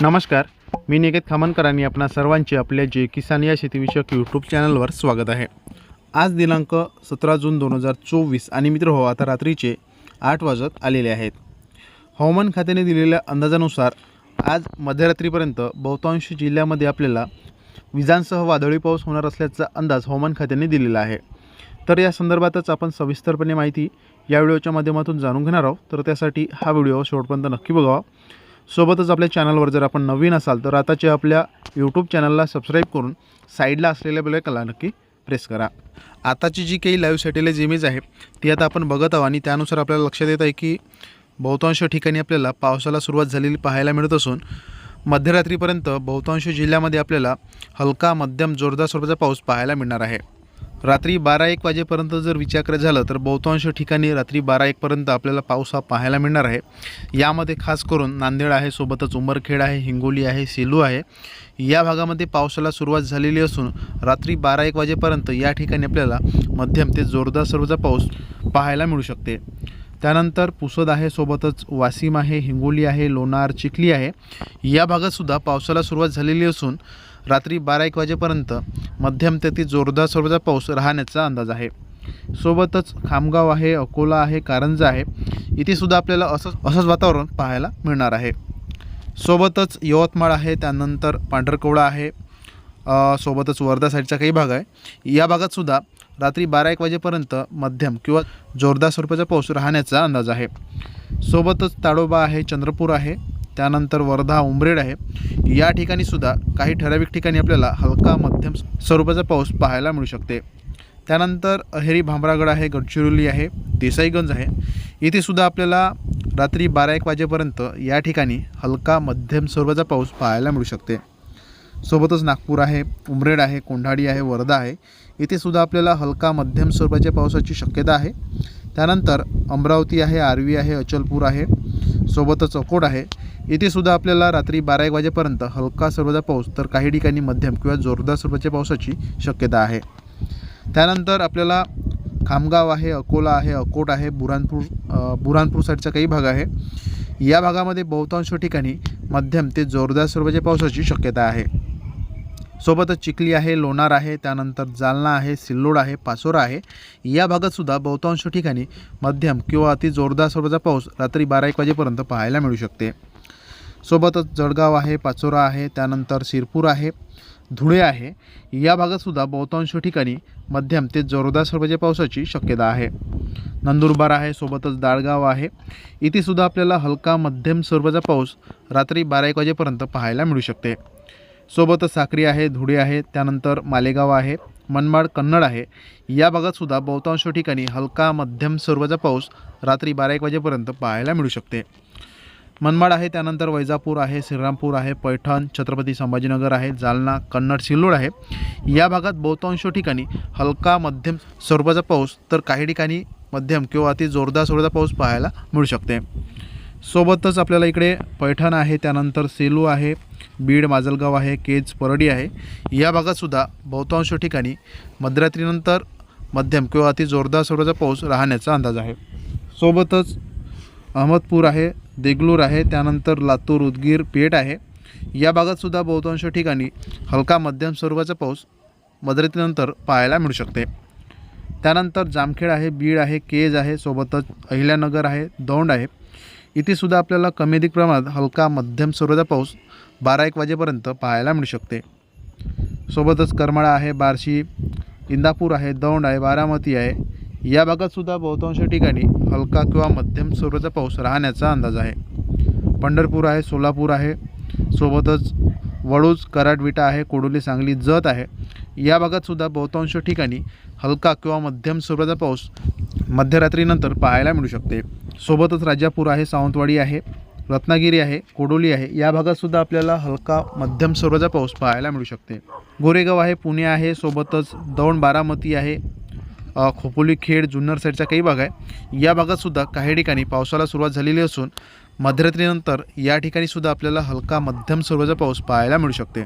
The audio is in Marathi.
नमस्कार मी निकेत खामनकर आणि आपणा सर्वांचे आपल्या जे किसान या शेतीविषयक यूट्यूब चॅनलवर स्वागत आहे. आज दिनांक सतरा जून दोन हजार चोवीस आणि मित्र हो आता रात्रीचे आठ वाजत आलेले आहेत. हवामान खात्याने दिलेल्या अंदाजानुसार आज मध्यरात्रीपर्यंत बहुतांश जिल्ह्यामध्ये आपल्याला विजांसह वादळी पाऊस होणार असल्याचा अंदाज हवामान खात्याने दिलेला आहे. तर या संदर्भातच आपण सविस्तरपणे माहिती या व्हिडिओच्या माध्यमातून जाणून घेणार आहोत. तर त्यासाठी हा व्हिडिओ शेवटपर्यंत नक्की बघावा. सोबतच आपल्या चॅनलवर जर आपण नवीन असाल तर आताच्या आपल्या यूट्यूब चॅनलला सबस्क्राईब करून साईडला असलेल्या बेलायकला नक्की प्रेस करा. आताची जी काही लाईव्ह सॅटेलाईज इमेज आहे ती आता आपण बघत आहोत आणि त्यानुसार आपल्याला लक्षात येत आहे की बहुतांश ठिकाणी आपल्याला पावसाला सुरुवात झालेली पाहायला मिळत असून मध्यरात्रीपर्यंत बहुतांश जिल्ह्यामध्ये आपल्याला हलका मध्यम जोरदार स्वरूपाचा पाऊस पाहायला मिळणार आहे. रात्री बारा एक वाजेपर्यंत जर विचार करायचं झालं तर बहुतांश ठिकाणी रात्री बारा एकपर्यंत आपल्याला पाऊस हा पाहायला मिळणार आहे. यामध्ये खास करून नांदेड आहे सोबतच उंबरखेड आहे हिंगोली आहे सेलू आहे. या भागामध्ये पावसाला सुरुवात झालेली असून रात्री बारा एक वाजेपर्यंत या ठिकाणी आपल्याला मध्यम ते जोरदार सर्वचा पाऊस पाहायला मिळू शकते. त्यानंतर पुसद आहे सोबतच वाशिम आहे हिंगोली आहे लोणार चिखली आहे. या भागातसुद्धा पावसाला सुरुवात झालेली असून रात्री बारा एक वाजेपर्यंत मध्यम ते ती जोरदार स्वरूपाचा पाऊस राहण्याचा अंदाज आहे. सोबतच खामगाव आहे अकोला आहे कारंजा आहे इथेसुद्धा आपल्याला असंच असंच वातावरण पाहायला मिळणार आहे. सोबतच यवतमाळ आहे त्यानंतर पांढरकवडा आहे सोबतच वर्धा साईडचा काही भाग आहे. या भागातसुद्धा रात्री बारा एक वाजेपर्यंत मध्यम किंवा जोरदार स्वरूपाचा पाऊस राहण्याचा अंदाज आहे. सोबतच ताडोबा आहे चंद्रपूर आहे त्यानंतर वर्धा उमरेड आहे. या ठिकाणी सुद्धा काही ठराविक ठिकाणी आपल्याला हलका मध्यम स्वरूपाचा पाऊस पाहायला मिळू शकते. त्यानंतर अहेरी भांबरागड आहे गडचिरोली आहे देसाईगंज आहे. इथे सुद्धा आपल्याला रात्री बारा एक वाजेपर्यंत या ठिकाणी हलका मध्यम स्वरूपाचा पाऊस पाहायला मिळू शकते. सोबतच नागपूर आहे उमरेड आहे कोंढाडी आहे वर्धा आहे. इथे सुद्धा आपल्याला हलका मध्यम स्वरूपाच्या पावसाची शक्यता आहे. त्यानंतर अमरावती आहे आर्वी आहे अचलपूर आहे. सोबतच अकोट आहे. इथे सुद्धा आपल्याला रात्री बारा एक वाजेपर्यंत हलका स्वरूपाचा पाऊस तर काही ठिकाणी मध्यम किंवा जोरदार स्वरूपाच्या पावसाची शक्यता आहे. त्यानंतर आपल्याला खामगाव आहे अकोला आहे अकोट आहे बुरानपूर बुरानपूर साईडचा काही भाग आहे. या भागामध्ये बहुतांश ठिकाणी मध्यम ते जोरदार स्वरूपाच्या पावसाची शक्यता आहे. सोबतच चिखली आहे लोणार आहे त्यानंतर जालना आहे सिल्लोड आहे पाचोरा आहे. या भागातसुद्धा बहुतांश ठिकाणी मध्यम किंवा अति जोरदार स्वरूपाचा पाऊस रात्री बारा एक वाजेपर्यंत पाहायला मिळू शकते. सोबतच जळगाव आहे पाचोरा आहे त्यानंतर शिरपूर आहे धुळे आहे. या भागातसुद्धा बहुतांश ठिकाणी मध्यम ते जोरदार स्वरूपाच्या पावसाची शक्यता आहे. नंदुरबार आहे सोबतच दाळगाव आहे. इथे सुद्धा आपल्याला हलका मध्यम स्वरूपाचा पाऊस रात्री बारा एक वाजेपर्यंत पाहायला मिळू शकते. सोबतच साक्री आहे धुळे आहे त्यानंतर मालेगाव आहे मनमाड कन्नड आहे. या भागातसुद्धा बहुतांश ठिकाणी हलका मध्यम स्वरूपाचा पाऊस रात्री बारा एक वाजेपर्यंत पाहायला मिळू शकते. मनमाड आहे त्यानंतर वैजापूर आहे श्रीरामपूर आहे पैठण छत्रपती संभाजीनगर आहे जालना कन्नड सिल्लोड आहे. या भागात बहुतांश ठिकाणी हलका मध्यम स्वरूपाचा पाऊस तर काही ठिकाणी मध्यम किंवा अति जोरदार स्वरूपाचा पाऊस पाहायला मिळू शकते. सोबतच आपल्याला इकडे पैठण आहे त्यानंतर सेलू आहे बीड माजलगाव आहे केज परडी आहे. या भागातसुद्धा बहुतांश ठिकाणी मध्यरात्रीनंतर मध्यम किंवा अति जोरदार स्वरूपाचा पाऊस राहण्याचा अंदाज आहे. सोबतच अहमदपूर आहे देगलूर आहे त्यानंतर लातूर उदगीर पेठ आहे. या भागातसुद्धा बहुतांश ठिकाणी हलका मध्यम स्वरूपाचा पाऊस मध्यरात्रीनंतर पाहायला मिळू शकते. त्यानंतर जामखेड आहे बीड आहे केज आहे सोबतच अहिल्यानगर आहे दौंड आहे. इथे सुद्धा आपल्याला कमी अधिक प्रमाणात हलका मध्यम स्वरूपाचा पाऊस बारा एक वाजेपर्यंत पाहायला मिळू शकते. सोबतच करमाळा आहे बार्शी इंदापूर आहे दौंड आहे बारामती आहे. या भागातसुद्धा बहुतांश ठिकाणी हलका किंवा मध्यम स्वरूपाचा पाऊस राहण्याचा अंदाज आहे. पंढरपूर आहे सोलापूर आहे. सोबतच वडूज कराडविटा आहे कोडोली सांगली जत आहे. या भागातसुद्धा बहुतांश ठिकाणी हलका किंवा मध्यम स्वरूपाचा पाऊस मध्यरात्रीनंतर पाहायला मिळू शकते. सोबतच राजापूर आहे सावंतवाडी आहे रत्नागिरी आहे कोडोली आहे. या भागातसुद्धा आपल्याला हलका मध्यम स्वरूपाचा पाऊस पाहायला मिळू शकते. गोरेगाव आहे पुणे आहे सोबतच दौंड बारामती आहे खोपोली खेड जुन्नर साईडचा काही भाग आहे. या भागातसुद्धा काही ठिकाणी पावसाला सुरुवात झालेली असून मध्यरात्रीनंतर या ठिकाणीसुद्धा आपल्याला हलका मध्यम स्वरूपाचा पाऊस पाहायला मिळू शकते.